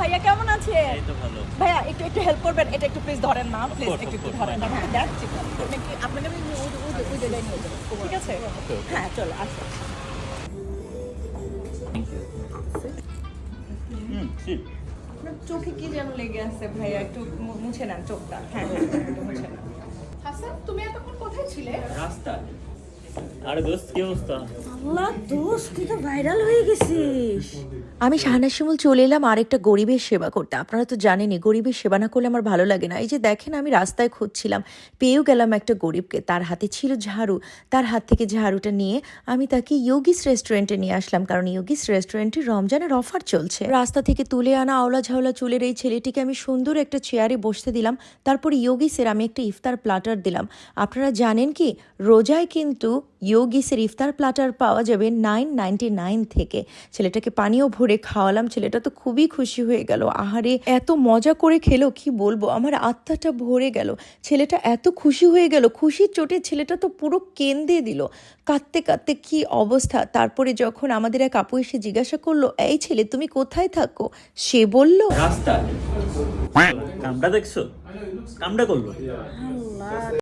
ভাইয়া কেমন আছে এই তো ভালো। ভাইয়া একটু একটু হেল্প করবেন। এটা একটু প্লিজ ধরেন না প্লিজ একটু একটু ধরেন আমাকে দেখছি। আপনাকে আমি ওই ওই ওই ওই জায়গায় নিয়ে যাব। ঠিক আছে? হ্যাঁ চলো আসো। হুম ঠিক চোখে কি যেন লেগে আছে ভাইয়া? একটু মুছে নেন চোখটা। হ্যাঁ হ্যাঁ, একটু মুছে নেন। হাসান তুমি এতক্ষণ কোথায় ছিলে? রাস্তা আরে দোস্ত কি অবস্থা? আল্লাহ দোষ তুই তো ভাইরাল হয়ে গেছিস। আমি শাহানা শিমুল চলে এলাম আরেকটা গরিবের সেবা করতে। আপনারা তো জানেনই গরিবের সেবা না করলে আমার ভালো লাগে না। এই যে দেখেন আমি রাস্তায় খুঁজছিলাম পেয়েও গেলাম একটা গরিবকে। তার হাতে ছিল ঝাড়ু। তার হাত থেকে ঝাড়ুটা নিয়ে আমি তাকে ইয়োগিস রেস্টুরেন্টে নিয়ে আসলাম কারণ ইয়োগিস রেস্টুরেন্টে রমজানের অফার চলছে। রাস্তা থেকে তুলে আনা আওলা ঝাওলা চুলের এই ছেলেটিকে আমি সুন্দর একটা চেয়ারে বসতে দিলাম। তারপর ইয়োগিসের আমি একটা ইফতার প্লাটার দিলাম। আপনারা জানেন কি রোজায় কিন্তু ইয়োগিসের ইফতার প্লাটার পাওয়া যাবে নাইন নাইনটি নাইন থেকে। ছেলেটাকে পানীয় ভরে খাওয়ালাম ছেলেটা তো খুবই খুশি হয়ে গেল। আহারে এত মজা করে খেলো কি বলব? আমার আত্মাটা ভরে গেল। ছেলেটা এত খুশি হয়ে গেল খুশির চোটে ছেলেটা তো পুরো কেঁদে দিল। কাঁদতে কাঁদতে কি অবস্থা? তারপরে যখন আমাদের এক আপু এসে জিজ্ঞাসা করল এই ছেলে তুমি কোথায় থাকো? সে বলল রাস্তা কামটা দেখছ? কামটা করল